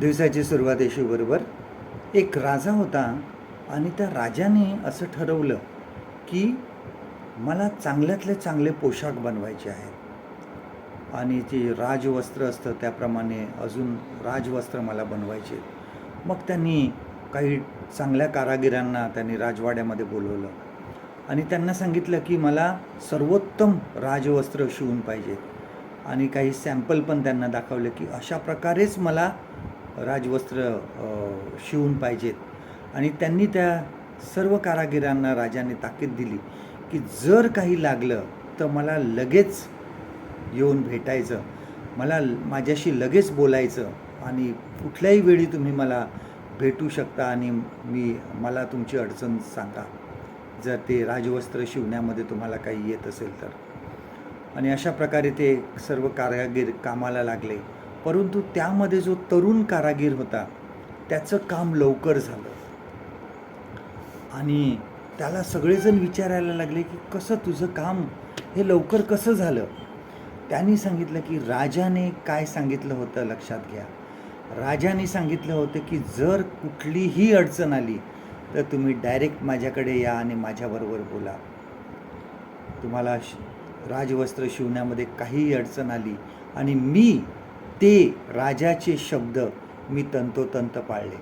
दिवसाची सुरुवात येशूबरोबर एक राजा होता आणि त्या राजाने असं ठरवलं की मला चांगल्यातले चांगले पोशाख बनवायचे आहेत. आणि जे राजवस्त्र असतं त्याप्रमाणे अजून राजवस्त्र मला बनवायचे मग त्यांनी काही चांगल्या कारागिरांना त्यांनी राजवाड्यामध्ये बोलवलं. आणि त्यांना सांगितलं की मला सर्वोत्तम राजवस्त्र शिवून पाहिजेत आणि काही सॅम्पल पण त्यांना दाखवले की अशा प्रकारेच मला राजवस्त्र शिवून पाहिजेत. आणि त्यांनी त्या सर्व कारागिरांना राजाने ताकीद दिली की जर काही लागलं तर मला लगेच येऊन भेटायचं. मला माझ्याशी लगेच बोलायचं आणि कुठल्याही वेळी तुम्ही मला भेटू शकता आणि मी मला तुमची अडचण सांगा. जर ते राजवस्त्र शिवण्यामध्ये तुम्हाला काही येत असेल तर. आणि अशा प्रकारे ते सर्व कारागीर कामाला लागले. परंतु त्यामध्ये जो तरुण कारागीर होता त्याचं काम लवकर झालं. आणि त्याला सगळेजण विचारायला लागले की कसं तुझं काम? हे लवकर कसं झालं? त्यांनी सांगितलं की राजाने काय सांगितलं होतं लक्षात घ्या. राजाने सांगितलं होतं की जर कुठलीही अडचण आली तर तुम्ही डायरेक्ट माझ्याकडे या आणि माझ्याबरोबर बोला. तुम्हाला राजवस्त्र शिवण्यामध्ये काहीही अडचण आली आणि मी ते राजाचे शब्द मी तंतोतंत पाळले.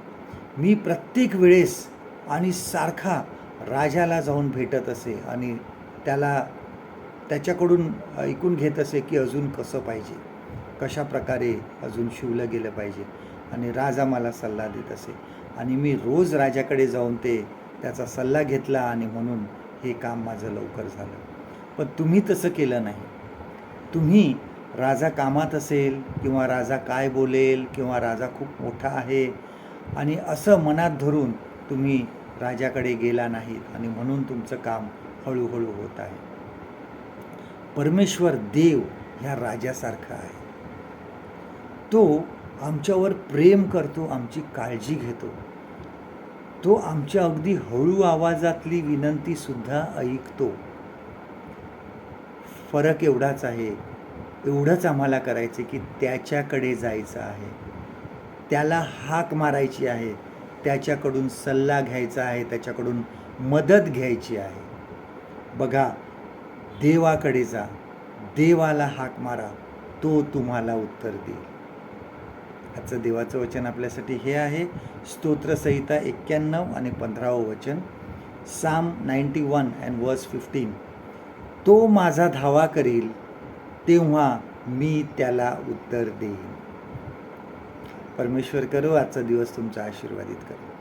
मी प्रत्येक वेळेस आणि सारखा राजाला जाऊन भेटत असे आणि त्याला त्याच्याकडून ऐकून घेत असे की अजून कसं पाहिजे कशा प्रकारे अजून शिवलं गेलं पाहिजे आणि राजा मला सल्ला देत असे. आणि मी रोज राजाकडे जाऊन ते त्याचा सल्ला घेतला आणि म्हणून हे काम माझं लवकर झालं. पण तुम्ही तसं केलं नाही. तुम्ही राजा कामात असेल किंवा राजा काय बोलेल किंवा राजा खूप मोठा आहे आणि असं मनात धरून तुम्ही राजाकडे गेला नाहीत आणि म्हणून तुमचं काम हळूहळू होत आहे. परमेश्वर देव ह्या राजासारखा आहे. तो आमच्यावर प्रेम करतो आमची काळजी घेतो. तो आमच्या अगदी हळू आवाजातली विनंतीसुद्धा ऐकतो. फरक एवढाच आहे एवढंच आम्हाला करायचं की त्याच्याकडे जायचं आहे. त्याला हाक मारायची आहे. त्याच्याकडून सल्ला घ्यायचा आहे. त्याच्याकडून मदत घ्यायची आहे. बघा देवाकडे जा. देवाला हाक मारा. तो तुम्हाला उत्तर देईल. आजचं देवाचं वचन आपल्यासाठी हे आहे. स्तोत्रसंहिता एक्क्याण्णव आणि पंधरावं वचन. Psalm ninety one and verse fifteen तो माझा धावा करील. तेव्हा मी त्याला उत्तर देईन. परमेश्वर करो आजचा दिवस तुमचा आशीर्वादित करो.